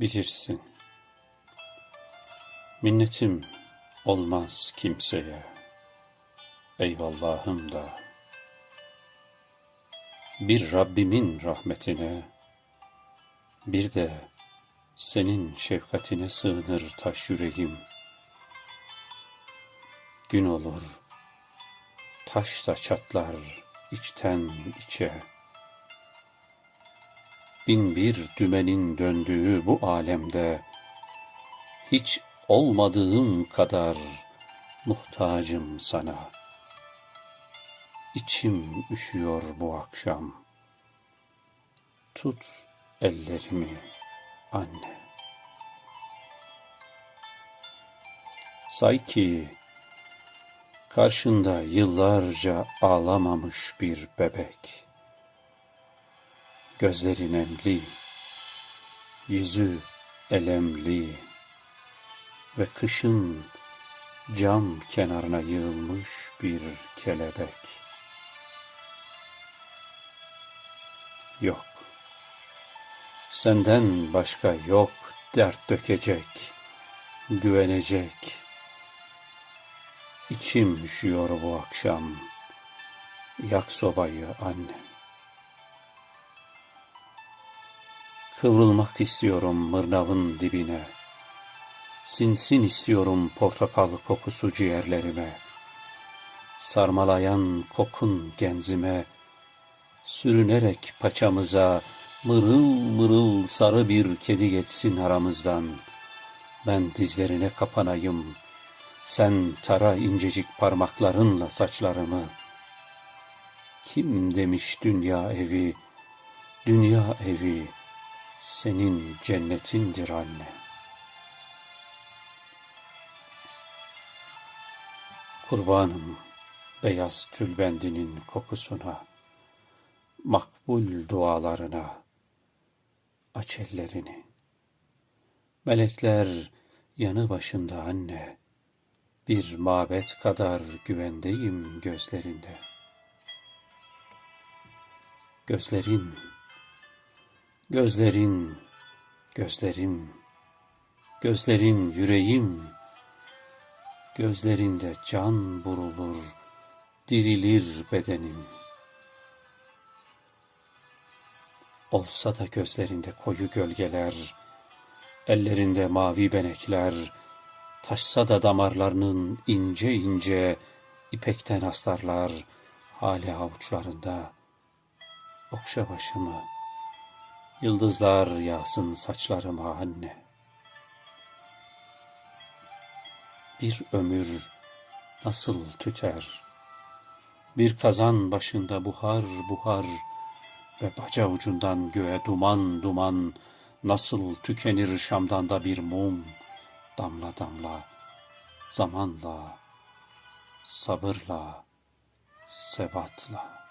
Bilirsin. Minnetim olmaz kimseye. Eyvallahım da. Bir Rabbimin rahmetine, bir de senin şefkatine sığınır taş yüreğim. Gün olur, taş da çatlar içten içe. Bin bir dümenin döndüğü bu alemde, hiç olmadığım kadar muhtacım sana. İçim üşüyor bu akşam. Tut ellerimi anne. Say ki karşında yıllarca ağlamamış bir bebek. Gözleri nemli, yüzü elemli ve kışın cam kenarına yığılmış bir kelebek. Yok, senden başka yok dert dökecek, güvenecek. İçim üşüyor bu akşam, yak sobayı annem. Kıvrılmak istiyorum mırnavın dibine. Sinsin istiyorum portakal kokusu ciğerlerime. Sarmalayan kokun genzime, sürünerek paçamıza mırıl mırıl sarı bir kedi geçsin aramızdan. Ben dizlerine kapanayım, sen tara incecik parmaklarınla saçlarımı. Kim demiş dünya evi, dünya evi, senin cennetindir anne. Kurbanım beyaz tülbendinin kokusuna, makbul dualarına, aç ellerini. Melekler yanı başında anne, bir mabet kadar güvendeyim gözlerinde. Gözlerin, gözlerin, gözlerim, gözlerin yüreğim, gözlerinde can burulur, dirilir bedenim. Olsa da gözlerinde koyu gölgeler, ellerinde mavi benekler, taşsa da damarlarının ince ince ipekten astarlar, hali avuçlarında. Okşa başımı, yıldızlar yağsın saçlarıma anne. Bir ömür nasıl tüter, bir kazan başında buhar buhar ve baca ucundan göğe duman duman nasıl tükenir Şam'dan da bir mum? Damla damla zamanla sabırla sebatla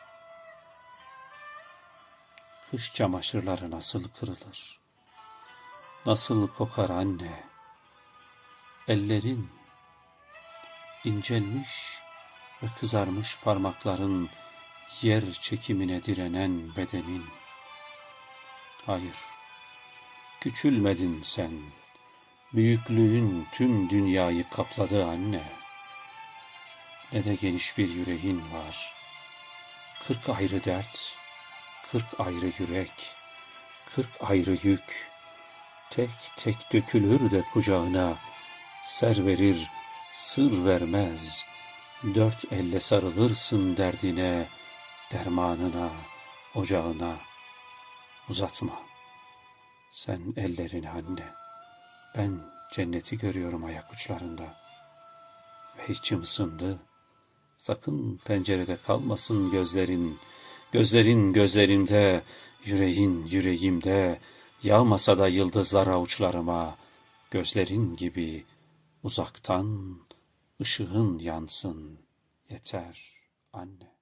kış çamaşırları nasıl kırılır nasıl kokar anne ellerin incelmiş ve kızarmış parmakların yer çekimine direnen bedenin. Hayır, küçülmedin sen. Büyüklüğün tüm dünyayı kapladı anne. Ne de geniş bir yüreğin var. Kırk ayrı dert, kırk ayrı yürek, kırk ayrı yük. Tek tek dökülür de kucağına, ser verir, sır vermez. Dört elle sarılırsın derdine, dermanına, ocağına. Uzatma. Sen ellerini anne. Ben cenneti görüyorum ayak uçlarında. Ve içim ısındı. Sakın pencerede kalmasın gözlerin. Gözlerin gözlerimde, yüreğin yüreğimde. Yağmasa da yıldızlar avuçlarıma. Gözlerin gibi uzaktan ışığın yansın. Yeter anne.